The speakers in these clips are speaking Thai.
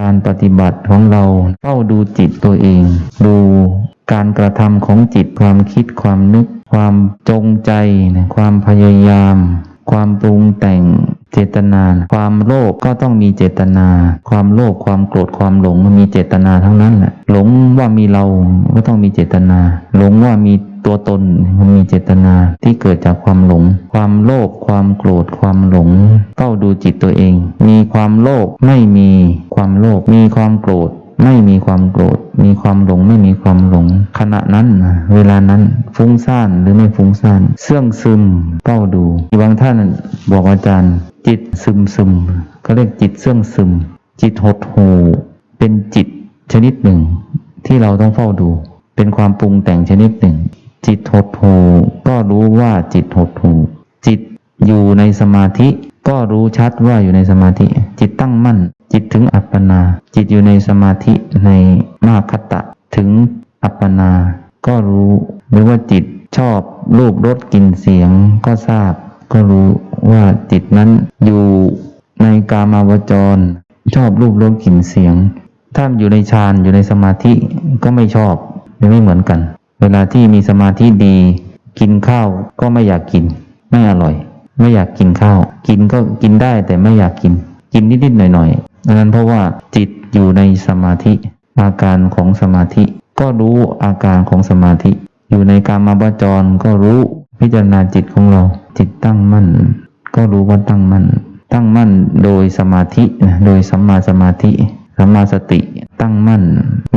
การปฏิบัติของเราเฝ้าดูจิตตัวเอง ดูการกระทำของจิตความคิดความนึก ความจงใจ ความพยายาม ความปรุงแต่งเจตนา ความโลภก็ต้องมีเจตนา ความโลภความโกรธความหลงมันมีเจตนาทั้งนั้นแหละหลงว่ามีเราก็ต้องมีเจตนา หลงว่ามี ตัวตนมันมีเจตนาที่เกิดจากความหลง ความโลภความโกรธความหลงเฝ้าดูจิตตัวเอง มีความโลภไม่มีความโลภมีความโกรธไม่มีความโกรธ มีความหลงไม่มีความหลง ขณะนั้น เวลานั้นฟุ้งซ่านหรือไม่ฟุ้งซ่าน เสื่องซึมเฝ้าดู บางท่านบอกอาจารย์ จิตซึมซึมเขาเรียกจิตเสื่องซึม จิตหดหูเป็นจิตชนิดหนึ่ง ที่เราต้องเฝ้าดู เป็นความปรุงแต่งชนิดหนึ่ง จิตหดหูก็รู้ว่าจิตหดหูจิตอยู่ในสมาธิ ก็รู้ชัดว่าอยู่ในสมาธิ จิตตั้งมั่น จิตถึงอัปปนา จิตอยู่ในสมาธิในมาคตะ ถึงอัปปนา ก็รู้ หรือว่าจิตชอบรูปรสกลิ่นเสียงก็ทราบ ก็รู้ว่าจิตนั้นอยู่ในกามาวจร ชอบรูปรสกลิ่นเสียง ถ้าอยู่ในฌานอยู่ในสมาธิก็ไม่ชอบไม่เหมือนกัน เวลาที่มีสมาธิดี กินข้าวก็ไม่อยากกิน ไม่อร่อย ไม่อยากกินข้าว กินก็กินได้แต่ไม่อยากกิน กินนิดๆหน่อยๆดังนั้นเพราะว่าจิตอยู่ในสมาธิ อาการของสมาธิ ก็รู้อาการของสมาธิ อยู่ในการมาบจรก็รู้พิจารณาจิตของเรา จิตตั้งมั่น ก็รู้ว่าตั้งมั่น ตั้งมั่นโดยสมาธิโดยสัมมาสมาธิสัมมาสติ ตั้งมั่น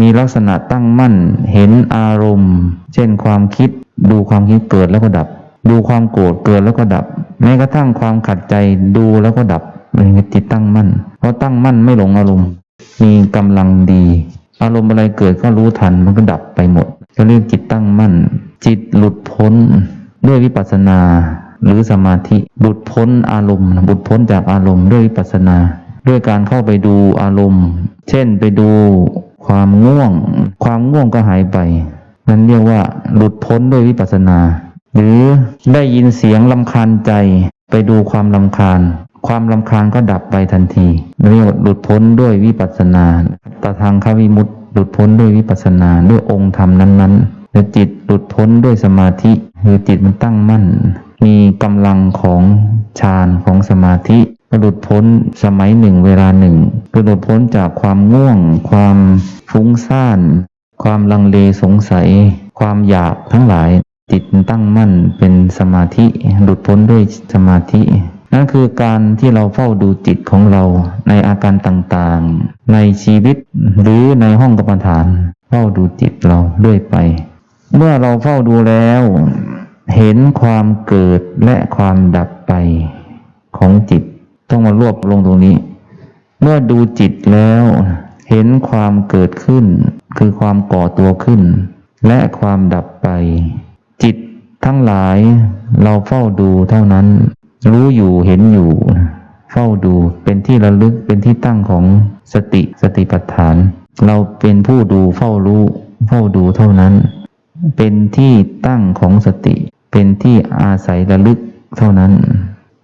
มีลักษณะตั้งมั่น เห็นอารมณ์ เช่นความคิด ดูความคิดเกิดแล้วก็ดับ ดูความโกรธเกิดแล้วก็ดับ แม้กระทั่งความขัดใจดูแล้วก็ดับเป็นจิตตั้งมั่น เพราะตั้งมั่นไม่หลงอารมณ์ มีกำลังดี อารมณ์อะไรเกิดก็รู้ทันมันก็ดับไปหมด ก็เรียกจิตตั้งมั่น จิตหลุดพ้นด้วยวิปัสสนาหรือสมาธิหลุดพ้นอารมณ์หลุดพ้นจากอารมณ์ด้วยวิปัสสนา ด้วยการเข้าไปดูอารมณ์ เช่นไปดูความง่วง ความง่วงก็หายไป นั่นเรียกว่าหลุดพ้นด้วยวิปัสสนา หรือได้ยินเสียงลำคาญใจ ไปดูความลำคาญ ความลำคาญก็ดับไปทันทีเรียกว่าหลุดพ้นด้วยวิปัสสนาตทางควิมุตติหลุดพ้นด้วยวิปัสสนาด้วยองค์ธรรมนั้นๆและจิตหลุดพ้นด้วยสมาธิคือจิตมันตั้งมั่น มีกำลังของฌานของสมาธิ หลุดพ้นสมัยหนึ่งเวลาหนึ่งก็หลุดพ้นจากความง่วง ความฟุ้งซ่าน ความลังเลสงสัย ความอยากทั้งหลายจิตตั้งมั่นเป็นสมาธิหลุดพ้นด้วยสมาธิ นั่นคือการที่เราเฝ้าดูจิตของเราในอาการต่างๆ ในชีวิตหรือในห้องกรรมฐาน เฝ้าดูจิตเราเรื่อยไป เมื่อเราเฝ้าดูแล้ว เห็นความเกิดและความดับไปของจิต ต้องมารวบลงตรงนี้ เมื่อดูจิตแล้ว เห็นความเกิดขึ้น คือความก่อตัวขึ้น และความดับไป จิตทั้งหลายเราเฝ้าดูเท่านั้น รู้อยู่เห็นอยู่ เฝ้าดูเป็นที่ระลึกเป็นที่ตั้งของสติสติปัฏฐาน เราเป็นผู้ดูเฝ้ารู้ เฝ้าดูเท่านั้น เป็นที่ตั้งของสติ เป็นที่อาศัยระลึกเท่านั้น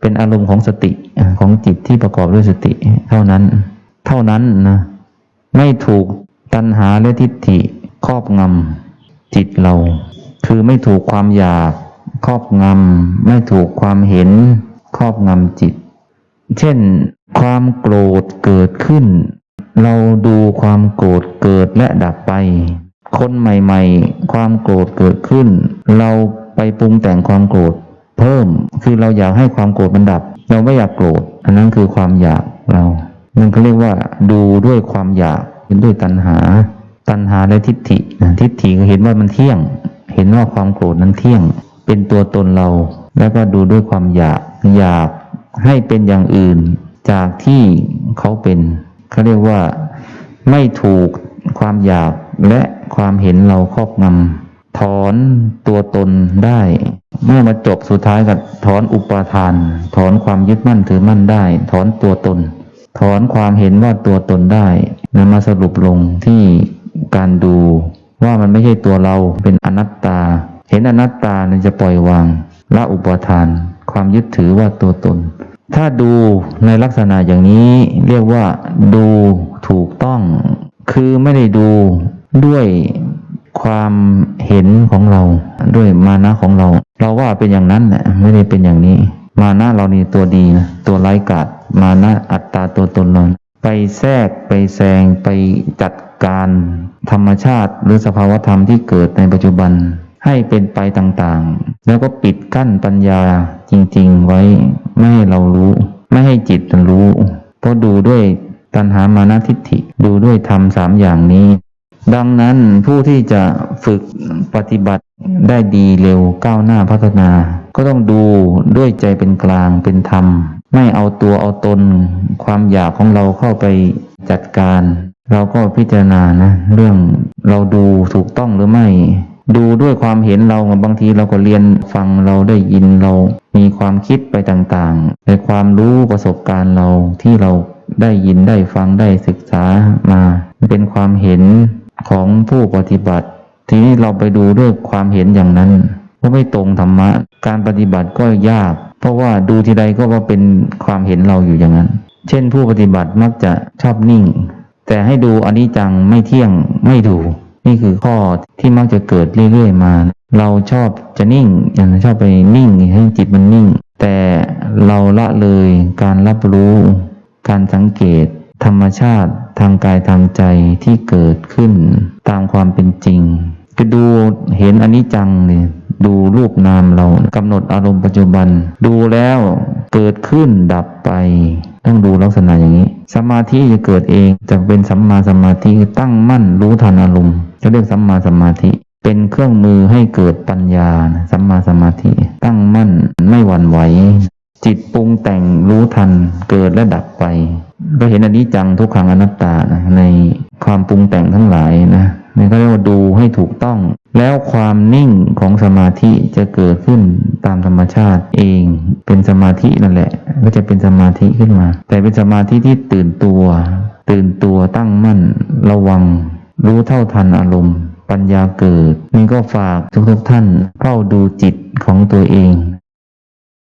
เป็นอารมณ์ของสติของจิตที่ประกอบด้วยสติ เท่านั้น เท่านั้นนะไม่ถูกตัณหาและทิฏฐิครอบงำจิตเรา คือไม่ถูกความอยากครอบงำไม่ถูกความเห็นครอบงำจิต เช่น ความโกรธเกิดขึ้น เราดูความโกรธเกิดและดับไป คนใหม่ ๆ ความโกรธเกิดขึ้น เราไปปรุงแต่งความโกรธ เพิ่ม คือเราอยากให้ความโกรธมันดับ เราไม่อยากโกรธ อันนั้นคือความอยากเรา มันก็เรียกว่าดูด้วยความอยากเป็นด้วยตัณหา ตัณหาและทิฏฐิ ทิฏฐิก็เห็นว่ามันเที่ยง เห็นว่าความโกรธนั้นเที่ยง เป็นตัวตนเรา แล้วก็ดูด้วยความอยาก อยากให้เป็นอย่างอื่น จากที่เขาเป็น เขาเรียกว่าไม่ถูกความอยากและความเห็นเราครอบงำ ถอนตัวตนได้ เมื่อมาจบสุดท้ายกับถอนอุปาทาน ถอนความยึดมั่นถือมั่นได้ ถอนตัวตน ถอนความเห็นว่าตัวตนได้นำมาสรุปลงที่การดูว่ามันไม่ใช่ตัวเราเป็นอนัตตา เห็นอนัตตาเนี่ยจะปล่อยวางละอุปาทาน ความยึดถือว่าตัวตน ถ้าดูในลักษณะอย่างนี้เรียกว่า ดูถูกต้อง คือไม่ได้ดูด้วย ความเห็นของเราด้วยมานะของเรา เราว่าเป็นอย่างนั้นแหละไม่ได้เป็นอย่างนี้ มานะเรานี่ตัวดีนะตัวไร้กาดมานะอัตตาตัวตนเราไปแทรกไปแซงไปจัดการธรรมชาติ หรือสภาวธรรมที่เกิดในปัจจุบันให้เป็นไปต่างๆ แล้วก็ปิดกั้นปัญญาจริงๆไว้ ไม่ให้เรารู้ ไม่ให้จิตรู้ เพราะดูด้วยตัณหามานะทิฏฐิดูด้วยธรรมสามอย่างนี้ ดังนั้นผู้ที่จะฝึกปฏิบัติได้ดีเร็วก้าวหน้าพัฒนา ก็ต้องดูด้วยใจเป็นกลางเป็นธรรม ไม่เอาตัวเอาตน ความอยากของเราเข้าไปจัดการ เราก็พิจารณานะเรื่องเราดูถูกต้องหรือไม่ ดูด้วยความเห็นเราบางทีเราก็เรียนฟังเราได้ยินเรา มีความคิดไปต่างๆ ในความรู้ประสบการณ์เราที่เราได้ยินได้ฟังได้ศึกษามา เป็นความเห็น ของผู้ปฏิบัติ ทีนี้เราไปดูด้วยความเห็นอย่างนั้นก็ไม่ตรงธรรมะ การปฏิบัติก็ยาก เพราะว่าดูทีใดก็ว่าเป็นความเห็นเราอยู่อย่างนั้น เช่นผู้ปฏิบัติมักจะชอบนิ่ง แต่ให้ดูอนิจจังไม่เที่ยงไม่ดู นี่คือข้อที่มักจะเกิดเรื่อยๆมา เราชอบจะนิ่ง อย่างชอบไปนิ่งให้จิตมันนิ่ง แต่เราละเลยการรับรู้ การสังเกต ธรรมชาติ ทางกายทางใจที่เกิดขึ้นตามความเป็นจริงคือดูเห็นอนิจจังเนี่ยดูรูปนามเรากำหนดอารมณ์ปัจจุบัน ดูแล้วเกิดขึ้นดับไป ต้องดูลักษณะอย่างนี้ สมาธิจะเกิดเองจะเป็นสัมมาสมาธิตั้งมั่นรู้ทันอารมณ์จะเรียกสัมมาสมาธิ เป็นเครื่องมือให้เกิดปัญญาสัมมาสมาธิ ตั้งมั่นไม่หวั่นไหว จิตปรุงแต่งรู้ทันเกิดและดับไป ก็เห็นอันิจจังทุกขังอนัตตานะในความปรุงแต่งทั้งหลายนะนี่ก็เรียกว่าดูให้ถูกต้อง แล้วความนิ่งของสมาธิจะเกิดขึ้นตามธรรมชาติเอง เป็นสมาธินั่นแหละ ก็จะเป็นสมาธิขึ้นมา แต่เป็นสมาธิที่ตื่นตัว ตื่นตัวตั้งมั่น ระวัง รู้เท่าทันอารมณ์ ปัญญาเกิดนี่ก็ฝากทุกๆท่านเฝ้าดูจิตของตัวเอง